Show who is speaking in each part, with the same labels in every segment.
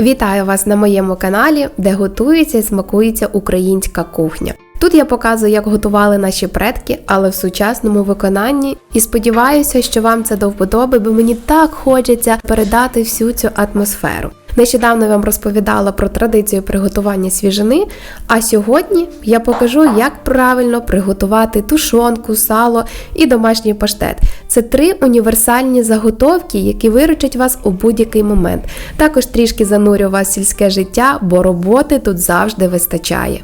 Speaker 1: Вітаю вас на моєму каналі, де готується і смакується українська кухня. Тут я показую, як готували наші предки, але в сучасному виконанні. І сподіваюся, що вам це до вподоби, бо мені так хочеться передати всю цю атмосферу. Нещодавно я вам розповідала про традицію приготування свіжини, а сьогодні я покажу, як правильно приготувати тушонку, сало і домашній паштет. Це три універсальні заготовки, які виручать вас у будь-який момент. Також трішки занурю вас сільське життя, бо роботи тут завжди вистачає.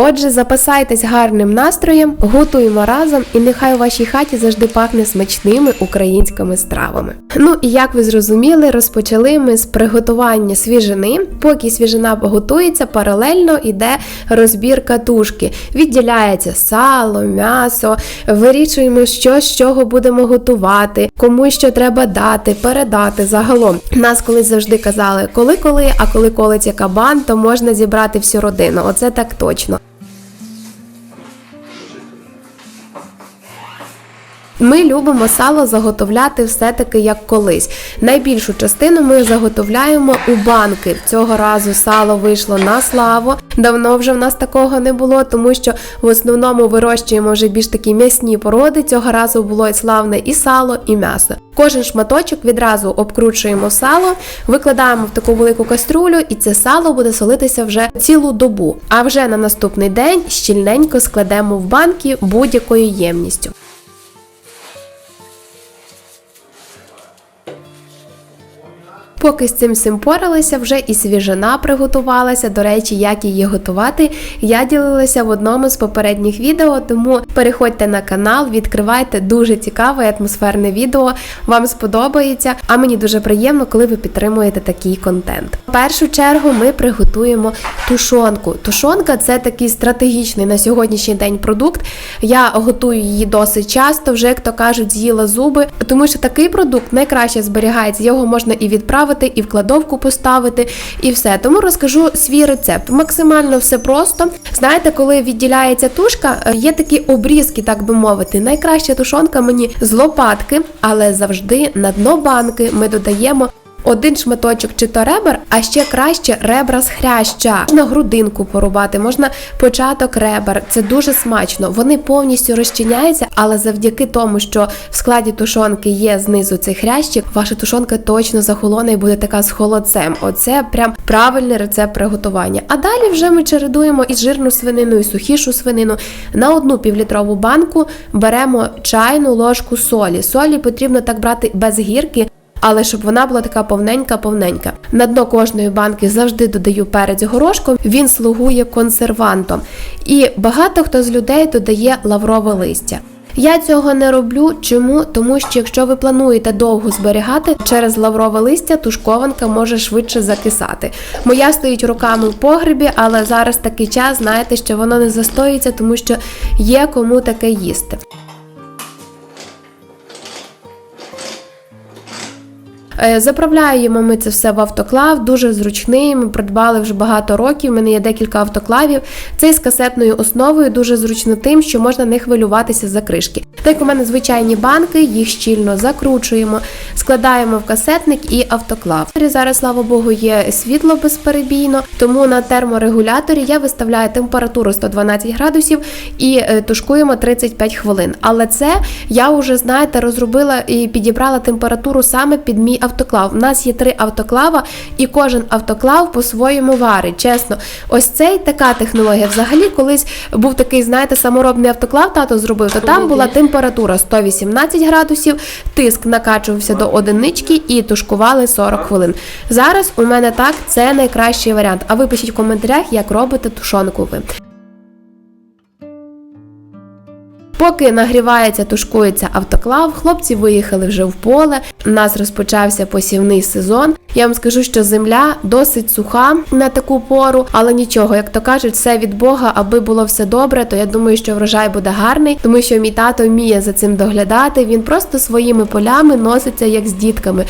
Speaker 1: Отже, запасайтесь гарним настроєм, готуємо разом, і нехай у вашій хаті завжди пахне смачними українськими стравами. Ну і як ви зрозуміли, розпочали ми з приготування свіжини. Поки свіжина готується, паралельно йде розбір катушки. Відділяється сало, м'ясо, вирішуємо, що з чого будемо готувати, кому що треба дати, передати. Загалом нас колись завжди казали, коли-коли, а коли колиться кабан, то можна зібрати всю родину. Оце так точно. Ми любимо сало заготовляти все-таки як колись. Найбільшу частину ми заготовляємо у банки. Цього разу сало вийшло на славу. Давно вже в нас такого не було, тому що в основному вирощуємо вже більш такі м'ясні породи. Цього разу було славне і сало, і м'ясо. Кожен шматочок відразу обкручуємо сало, викладаємо в таку велику каструлю, і це сало буде солитися вже цілу добу. А вже на наступний день щільненько складемо в банки будь-якою ємністю. Поки з цим всім поралися, вже і свіжина приготувалася. До речі, як її готувати, я ділилася в одному з попередніх відео, тому переходьте на канал, відкривайте дуже цікаве атмосферне відео. Вам сподобається, а мені дуже приємно, коли ви підтримуєте такий контент. В першу чергу ми приготуємо тушонку. Тушонка це такий стратегічний на сьогоднішній день продукт. Я готую її досить часто, вже як то кажуть, з'їла зуби, тому що такий продукт найкраще зберігається. Його можна і відправити, і в кладовку поставити, і все. Тому розкажу свій рецепт. Максимально все просто. Знаєте, коли відділяється тушка, е, є такі обрізки, так би мовити. Найкраща тушонка мені з лопатки, але завжди на дно банки ми додаємо. Один шматочок чи то ребер, а ще краще ребра з хряща. Можна грудинку порубати, можна початок ребер. Це дуже смачно. Вони повністю розчиняються, але завдяки тому, що в складі тушонки є знизу цей хрящик, ваша тушонка точно захолоне і буде така з холодцем. Оце прям правильний рецепт приготування. А далі вже ми чередуємо із жирну свинину, і сухішу свинину. На одну півлітрову банку беремо чайну ложку солі. Солі потрібно так брати без гірки. Але щоб вона була така повненька-повненька. На дно кожної банки завжди додаю перець горошком, він слугує консервантом. І багато хто з людей додає лаврове листя. Я цього не роблю. Чому? Тому що якщо ви плануєте довго зберігати, через лаврове листя тушкованка може швидше закисати. Моя стоїть руками в погребі, але зараз такий час, знаєте, що воно не застоїться, тому що є кому таке їсти. Заправляємо ми це все в автоклав, дуже зручний. Ми придбали вже багато років. У мене є декілька автоклавів. Цей з касетною основою дуже зручно тим, що можна не хвилюватися за кришки. Так у мене звичайні банки, їх щільно закручуємо, складаємо в касетник і автоклав. Зараз, слава Богу, є світло безперебійно, тому на терморегуляторі я виставляю температуру 112 градусів і е, тушкуємо 35 хвилин. Але це я вже, знаєте, розробила і підібрала температуру саме під мій автоклав. У нас є три автоклава, і кожен автоклав по-своєму варить. Чесно, ось цей така технологія. Взагалі, колись був такий, знаєте, саморобний автоклав, тато зробив, то там була температура 118 градусів, тиск накачувався до одинички і тушкували 40 хвилин. Зараз у мене так це найкращий варіант. А ви пишіть в коментарях, як робите тушонку ви. Поки нагрівається, тушкується автоклав, хлопці виїхали вже в поле. У нас розпочався посівний сезон. Я вам скажу, що земля досить суха на таку пору, але нічого, як то кажуть, все від Бога, аби було все добре, то я думаю, що врожай буде гарний, тому що мій тато вміє за цим доглядати. Він просто своїми полями носиться як з дітками.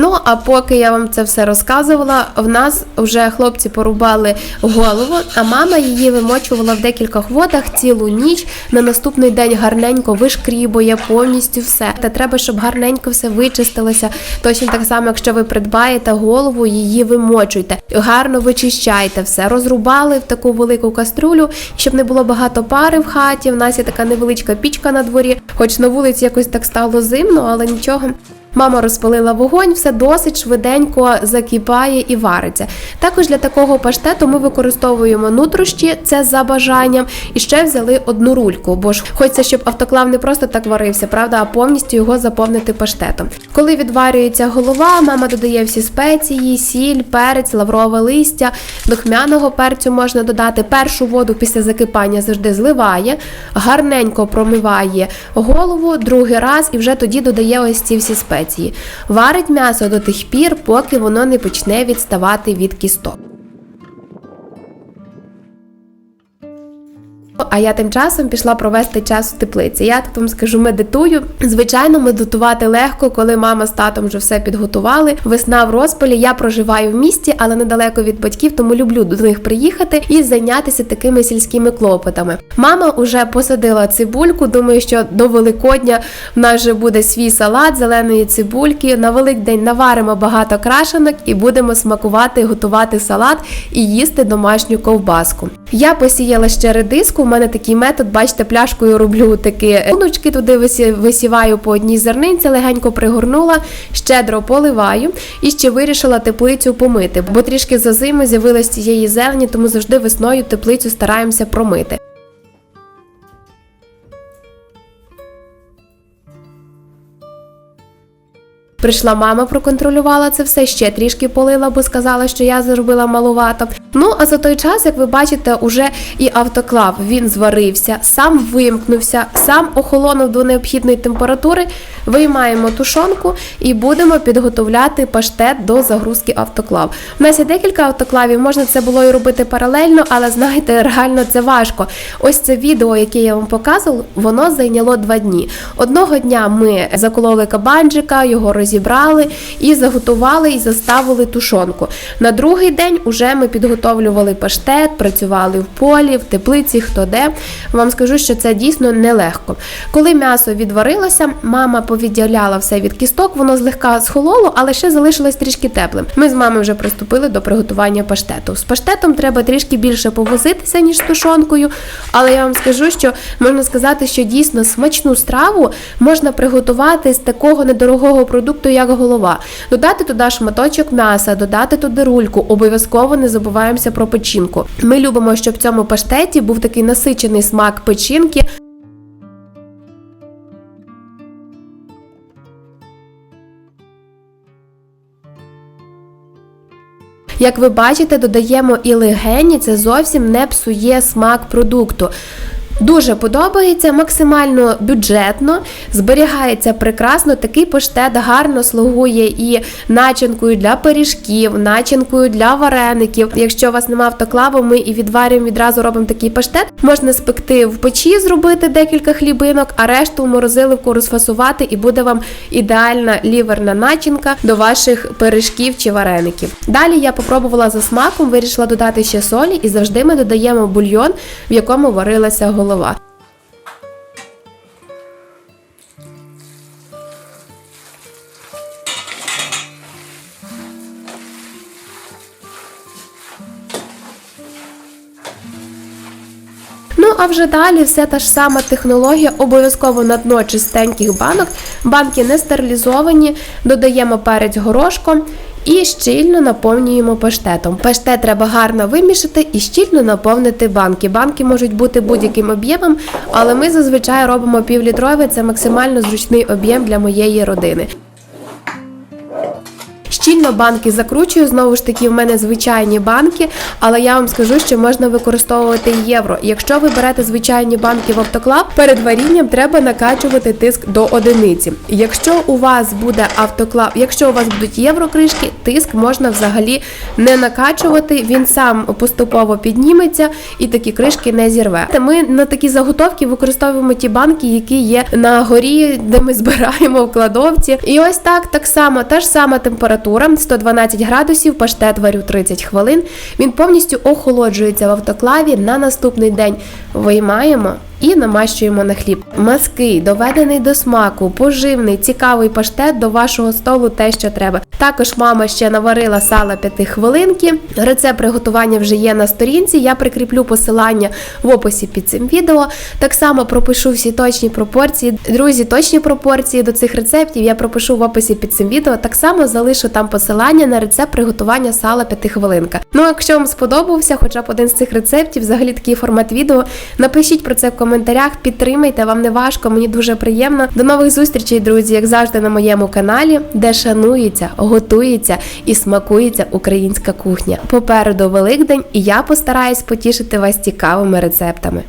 Speaker 1: Ну а поки я вам це все розказувала, в нас вже хлопці порубали голову, а мама її вимочувала в декількох водах цілу ніч. На наступний день гарненько вишкрібує повністю все. Та треба, щоб гарненько все вичистилося. Точно так само, якщо ви придбаєте голову, її вимочуйте, гарно вичищайте все. Розрубали в таку велику каструлю, щоб не було багато пари в хаті. В нас є така невеличка пічка на дворі, хоч на вулиці якось так стало зимно, але нічого. Мама розпалила вогонь, все досить швиденько закипає і вариться. Також для такого паштету ми використовуємо нутрощі, це за бажанням, і ще взяли одну рульку, бо ж хочеться, щоб автоклав не просто так варився, правда, а повністю його заповнити паштетом. Коли відварюється голова, мама додає всі спеції, сіль, перець, лаврове листя, духмяного перцю можна додати. Першу воду після закипання завжди зливає, гарненько промиває голову другий раз і вже тоді додає ось ці всі спеції. Варить м'ясо до тих пір, поки воно не почне відставати від кісток. А я тим часом пішла провести час в теплиці. Я тут вам скажу, медитую. Звичайно, медитувати легко, коли мама з татом вже все підготували. Весна в розпалі. Я проживаю в місті, але недалеко від батьків, тому люблю до них приїхати і зайнятися такими сільськими клопотами. Мама вже посадила цибульку. Думаю, що до Великодня в нас вже буде свій салат зеленої цибульки. На Великдень наваримо багато крашенок і будемо смакувати, готувати салат і їсти домашню ковбаску. Я посіяла ще редиску. Мене такий метод, бачите, пляшкою роблю такі луночки, туди висі- висіваю по одній зернинці, легенько пригорнула, щедро поливаю і ще вирішила теплицю помити, бо трішки за зиму з'явилось цієї зелені, тому завжди весною теплицю стараємося промити. Прийшла мама, проконтролювала це все, ще трішки полила, бо сказала, що я зробила малувато. Ну а за той час, як ви бачите, уже і автоклав він зварився, сам вимкнувся, сам охолонув до необхідної температури. Виймаємо тушонку і будемо підготовляти паштет до загрузки автоклав. У нас є декілька автоклавів, можна це було і робити паралельно, але знаєте, реально це важко. Ось це відео, яке я вам показувала, воно зайняло два дні. Одного дня ми закололи кабанчика, його розібрали і заготували і заставили тушонку. На другий день уже ми підготовлювали паштет, працювали в полі, в теплиці, хто де. Вам скажу, що це дійсно нелегко. Коли м'ясо відварилося, мама повідділяла все від кісток, воно злегка схололо, але ще залишилось трішки теплим. Ми з мамою вже приступили до приготування паштету. З паштетом треба трішки більше повозитися, ніж з тушонкою, але я вам скажу, що можна сказати, що дійсно смачну страву можна приготувати з такого недорогого продукту, як голова. Додати туди шматочок м'яса, додати туди рульку. Обов'язково не забуваємося про печінку. Ми любимо, щоб в цьому паштеті був такий насичений смак печінки. Як ви бачите, додаємо і легені, це зовсім не псує смак продукту. Дуже подобається, максимально бюджетно, зберігається прекрасно. Такий паштет гарно слугує і начинкою для пиріжків, начинкою для вареників. Якщо у вас немає автоклаву, ми і відварюємо відразу робимо такий паштет. Можна спекти в печі, зробити декілька хлібинок, а решту в морозиливку розфасувати, і буде вам ідеальна ліверна начинка до ваших пиріжків чи вареників. Далі я попробувала за смаком, вирішила додати ще солі, і завжди ми додаємо бульйон, в якому варилася голова. Ну а вже далі все та ж сама технологія, обов'язково на дно чистеньких банок. Банки не стерилізовані, додаємо перець горошком і щільно наповнюємо паштетом. Паштет треба гарно вимішати і щільно наповнити банки. Банки можуть бути будь-яким об'ємом, але ми зазвичай робимо півлітрові, це максимально зручний об'єм для моєї родини. Щільно банки закручую. Знову ж таки, в мене звичайні банки, але я вам скажу, що можна використовувати євро. Якщо ви берете звичайні банки в автоклав, перед варінням треба накачувати тиск до одиниці. Якщо у вас буде автоклав, якщо у вас будуть єврокришки, тиск можна взагалі не накачувати. Він сам поступово підніметься і такі кришки не зірве. Ми на такі заготовки використовуємо ті банки, які є на горі, де ми збираємо в кладовці. І ось так, так само, та ж сама температура, 112 градусів, паштет варю 30 хвилин. Він повністю охолоджується в автоклаві. На наступний день виймаємо. І намащуємо на хліб. Маски, доведений до смаку, поживний, цікавий паштет до вашого столу те, що треба. Також мама ще наварила сала 5 хвилинки. Рецепт приготування вже є на сторінці. Я прикріплю посилання в описі під цим відео. Так само пропишу всі точні пропорції. Друзі, точні пропорції до цих рецептів я пропишу в описі під цим відео. Так само залишу там посилання на рецепт приготування сала 5 хвилинка. Ну, якщо вам сподобався хоча б один з цих рецептів, взагалі такий формат відео, напишіть про це в коментарях, підтримайте, вам не важко, мені дуже приємно. До нових зустрічей, друзі, як завжди, на моєму каналі, де шанується, готується і смакується українська кухня. Попереду Великдень, і я постараюсь потішити вас цікавими рецептами.